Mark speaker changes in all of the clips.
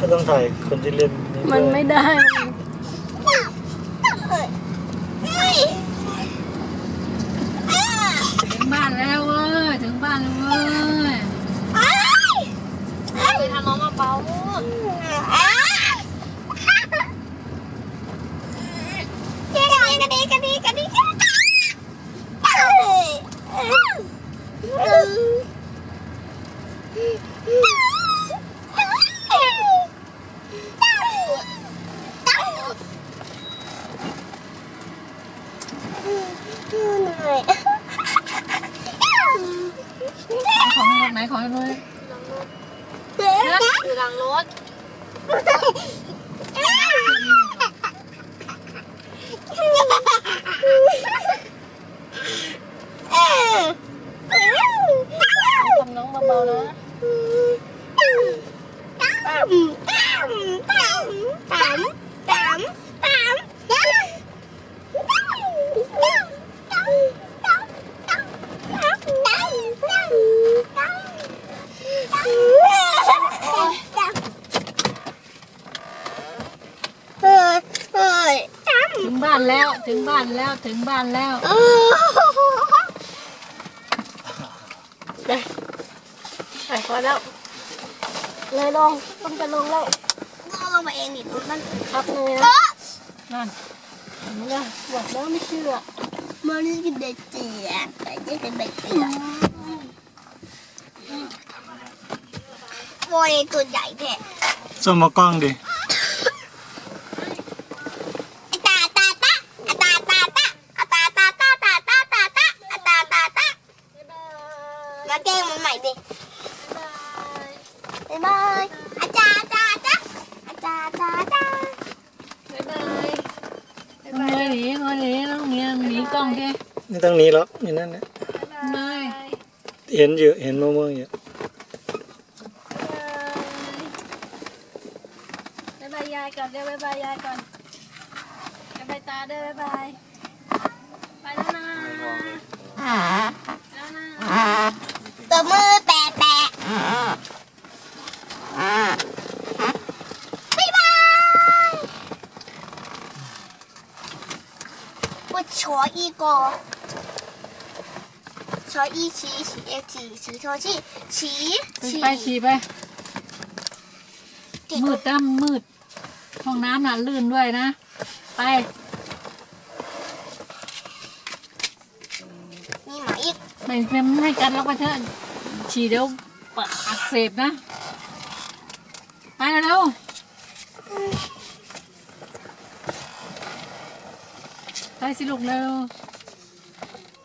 Speaker 1: ก็ต้องถ่ายคนที่เล่น
Speaker 2: มันไม่ได้ เห
Speaker 3: นื่อย
Speaker 2: ของรถไหนของรถ
Speaker 3: อยู่หลังรถ
Speaker 2: ทำน้องเบาๆนะ
Speaker 3: เฮ้ย
Speaker 2: ถึงบ้านแล้วถึงบ้านแล้วถึงบ้านแล้ว
Speaker 3: ไปพอแล้ว เลยลงต้องจะลงแล้วก็ลงมาเองนี่มัน
Speaker 2: ครับเลย
Speaker 3: เอ
Speaker 2: นะ
Speaker 3: อ
Speaker 2: นั่นเห็นไหมล่ะบอกแล้วไม่เชื่อ
Speaker 3: มันนี่กินเด็ดเจียไปเจ๊เป็นเด็ดเจียโวยตัวใหญ่แท้
Speaker 1: ส่งมากล้องดิ
Speaker 3: บ๊ายบายอาจารย์อาจ้าจ้าอาจารย์จ้าจ้า
Speaker 2: เงยบายบาย หนีเงยหนีแล้วเงี้ยหนีกล้องแก
Speaker 1: นี่ต้องหนี้แล้วนี่นั่นนะ
Speaker 2: เงย
Speaker 1: เห็นอยู่เห็นมะม่วงอยู่
Speaker 2: บ๊ายบายยายก่อนเดี๋ยวบ๊ายบายยายก่อนบ๊ายบายตาเด้อบ๊ายบาย ไปแล้วนะแล้วนะ
Speaker 3: ตัวมือแปะแปะบ๊ายบาย 我瞧一个，瞧一起起起起瞧起起
Speaker 2: ไป
Speaker 3: 起
Speaker 2: ไปขี่ไป มืดดำมืด ห้องน้ำน่ะลื่นด้วยนะ ไป
Speaker 3: มีหมาอีก
Speaker 2: ไม่ไม่ไม่กันแล้วก็เถอะฉี่เดี๋ยวปากอักเสบนะ ไปเร็ว ๆไปสิลูกเร็ว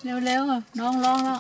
Speaker 2: เร็วเร็วน้องร้องแล้ว